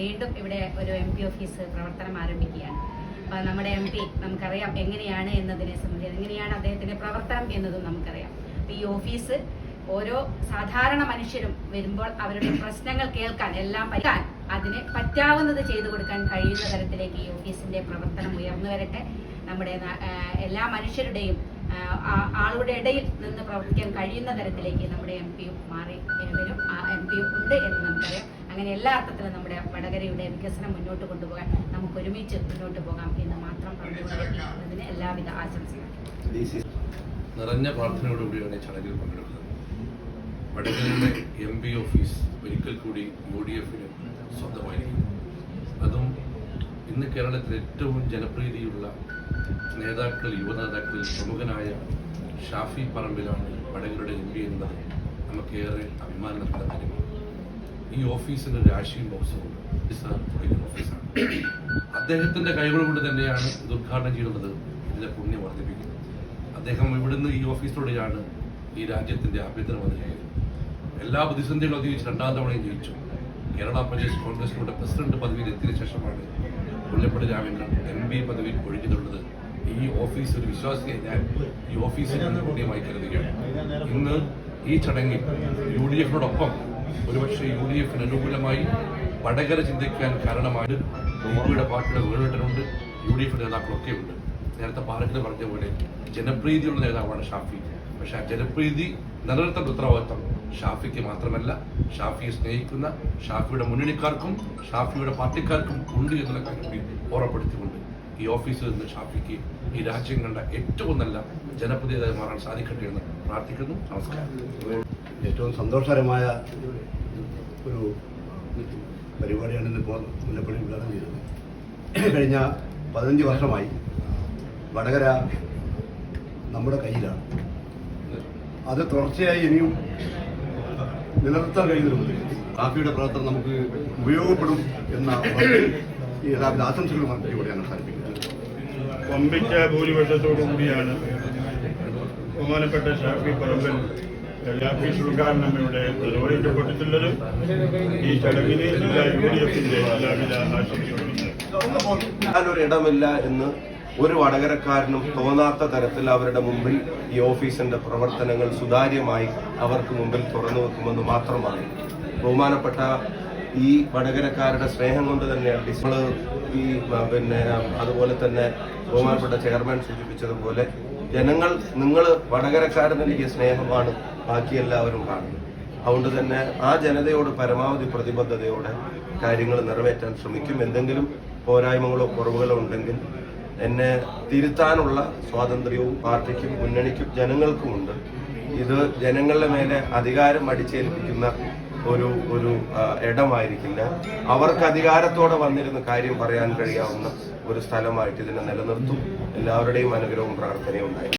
വീണ്ടും ഇവിടെ ഒരു എം പി ഓഫീസ് പ്രവർത്തനം ആരംഭിക്കുകയാണ്. അപ്പം നമ്മുടെ എം പി നമുക്കറിയാം എങ്ങനെയാണ് എന്നതിനെ സംബന്ധിച്ച് എങ്ങനെയാണ് അദ്ദേഹത്തിന്റെ പ്രവർത്തനം എന്നതും നമുക്കറിയാം. അപ്പം ഈ ഓഫീസ് ഓരോ സാധാരണ മനുഷ്യരും വരുമ്പോൾ അവരുടെ പ്രശ്നങ്ങൾ കേൾക്കാൻ എല്ലാം പറ്റാൻ അതിന് പറ്റാവുന്നത് ചെയ്തു കൊടുക്കാൻ കഴിയുന്ന തരത്തിലേക്ക് ഈ ഓഫീസിന്റെ പ്രവർത്തനം ഉയർന്നു വരട്ടെ. നമ്മുടെ എല്ലാ മനുഷ്യരുടെയും ആളുടെ ഇടയിൽ നിന്ന് പ്രവർത്തിക്കാൻ കഴിയുന്ന തരത്തിലേക്ക് നമ്മുടെ എം പിയും മാറി വരും എം പിയും ഉണ്ട് എന്ന് നമുക്കറിയാം. അങ്ങനെ എല്ലാ അർത്ഥത്തിലും നമ്മുടെ വടകരയുടെ വികസനം മുന്നോട്ട് കൊണ്ടുപോകാൻ നമുക്ക് ഒരുമിച്ച് മുന്നോട്ട് പോകാം എന്ന് മാത്രം പറഞ്ഞുകൊണ്ട് ഇതിന് എല്ലാവിധ ആശംസകളും. നിറഞ്ഞ പ്രാർത്ഥനയോടുകൂടിയാണ് ഈ ചടങ്ങിൽ പങ്കെടുക്കുന്നത്. വടകരയുടെ എം പി ഓഫീസ് ഒരിക്കൽ കൂടി യു ഡി എഫിന് സ്വന്തമായിരിക്കും അതും ഇന്ന് കേരളത്തിൽ ഏറ്റവും ജനപ്രീതിയുള്ള നേതാക്കൾ യുവനേതാക്കൾ പ്രമുഖനായ ഷാഫി പറമ്പിലാണ് വടകരയുടെ എം പി എന്നത്. നമുക്കേറെ അഭിമാനം നൽകുന്ന കാര്യമാണ് ഈ ഓഫീസിന് രാശിയും ബോക്സും ഓഫീസാണ്. അദ്ദേഹത്തിന്റെ കൈകൾ കൊണ്ട് തന്നെയാണ് ഇത് ഉദ്ഘാടനം ചെയ്യുന്നത് ഇതിന്റെ പുണ്യം വർദ്ധിപ്പിക്കുന്നത്. അദ്ദേഹം ഇവിടുന്ന് ഈ ഓഫീസിലൂടെയാണ് ഈ രാജ്യത്തിന്റെ ആഭ്യന്തര മന്ത്രിയായത്. എല്ലാ പ്രതിസന്ധികളും അതിജീവിച്ച് രണ്ടാം തവണയും ജയിച്ചു. കേരള പ്രദേശ് കോൺഗ്രസിലൂടെ പ്രസിഡന്റ് പദവിയിൽ എത്തിയ ശേഷമാണ് മുല്ലപ്പള്ളി രാമേന്ദ്രൻ എം പി പദവിയിൽ ഒഴിഞ്ഞിട്ടുള്ളത്. ഈ ഓഫീസ് ഒരു വിശ്വാസിയെ ഞാൻ ഈ ഓഫീസിൽ പുണ്യമായി കരുതുകയാണ്. ഇന്ന് ഈ ചടങ്ങിൽ യു ഡി എഫിനോടൊപ്പം ഒരുപക്ഷെ യു ഡി എഫിന് അനുകൂലമായി വടകര ചിന്തിക്കാൻ കാരണമായത് ബിയുടെ പാർട്ടിയുടെ വേറിട്ടനുണ്ട് യു ഡി എഫ് നേതാക്കളൊക്കെ ഉണ്ട്. നേരത്തെ പാർട്ടി പറഞ്ഞ പോലെ ജനപ്രീതിയുള്ള നേതാവാണ് ഷാഫി. പക്ഷെ ആ ജനപ്രീതി നിലനിർത്തേണ്ട ഉത്തരവാദിത്വം ഷാഫിക്ക് മാത്രമല്ല ഷാഫിയെ സ്നേഹിക്കുന്ന ഷാഫിയുടെ മുന്നണിക്കാർക്കും ഷാഫിയുടെ പാർട്ടിക്കാർക്കും ഉണ്ട് എന്നുള്ള കാര്യം ഓർമ്മപ്പെടുത്തിക്കൊണ്ട് ഈ ഓഫീസിൽ നിന്ന് ഷാഫിക്ക് ഈ രാജ്യം കണ്ട ഏറ്റവും നല്ല ജനപ്രതിനിധിയായി മാറാൻ സാധിക്കട്ടെ എന്ന് പ്രാർത്ഥിക്കുന്നു. നമസ്കാരം. ഏറ്റവും സന്തോഷകരമായ ഒരു പരിപാടിയാണ് ഇന്നിപ്പോൾ മുല്ലപ്പള്ളി ഉദ്ഘാടനം ചെയ്തത്. കഴിഞ്ഞ പതിനഞ്ച് വർഷമായി വടകര നമ്മുടെ കയ്യിലാണ്. അത് തുടർച്ചയായി ഇനിയും നിലനിർത്താൻ കഴിയുന്നുണ്ട് കാഫിയുടെ പ്രവർത്തനം നമുക്ക് ഉപയോഗപ്പെടും എന്ന ഈ ആശംസകൾ ആശംസകളും അറിയിച്ചുകൂടിയാണ് അവസാനിപ്പിക്കുന്നത്. വമ്പിച്ച ഭൂരിപക്ഷത്തോടു കൂടിയാണ് ബഹുമാനപ്പെട്ട ഷാഫി പറമ്പൻ ഓഫീസ് ഉദ്ഘാടനം ഇവിടെ നിർവഹിക്കപ്പെട്ടിട്ടുള്ളത് ഈ ചടങ്ങിന് എല്ലാ യു ഡി എഫിന്റെ എല്ലാവിധ ഇടമില്ല എന്ന് ഒരു വടകരക്കാരനും തോന്നാത്ത തരത്തിൽ അവരുടെ മുമ്പിൽ ഈ ഓഫീസിന്റെ പ്രവർത്തനങ്ങൾ സുതാര്യമായി അവർക്ക് മുമ്പിൽ തുറന്നു വെക്കുമെന്ന് മാത്രമാണ്. ബഹുമാനപ്പെട്ട ഈ വടകരക്കാരുടെ സ്നേഹം കൊണ്ട് തന്നെയാണ് ഈ പിന്നെ അതുപോലെ തന്നെ ബഹുമാനപ്പെട്ട ചെയർമാൻ സൂചിപ്പിച്ചതുപോലെ ജനങ്ങൾ നിങ്ങൾ വടകരക്കാരനെനിക്ക് സ്നേഹമാണ് ബാക്കി എല്ലാവരും കാണുന്നത് അതുകൊണ്ട് തന്നെ ആ ജനതയോട് പരമാവധി പ്രതിബദ്ധതയോടെ കാര്യങ്ങൾ നിറവേറ്റാൻ ശ്രമിക്കും. എന്തെങ്കിലും പോരായ്മകളോ കുറവുകളോ ഉണ്ടെങ്കിൽ എന്നെ തിരുത്താനുള്ള സ്വാതന്ത്ര്യവും പാർട്ടിക്കും മുന്നണിക്കും ജനങ്ങൾക്കുമുണ്ട്. ഇത് ജനങ്ങളുടെ മേലെ അധികാരം അടിച്ചേൽപ്പിക്കുന്ന ഒരു ഒരു ഇടമായിരിക്കില്ല. അവർക്ക് അധികാരത്തോടെ വന്നിരുന്ന് കാര്യം പറയാൻ കഴിയാവുന്ന ഒരു സ്ഥലമായിട്ട് ഇതിനെ നിലനിർത്തും. എല്ലാവരുടെയും അനുഗ്രഹവും പ്രാർത്ഥനയും ഉണ്ടായി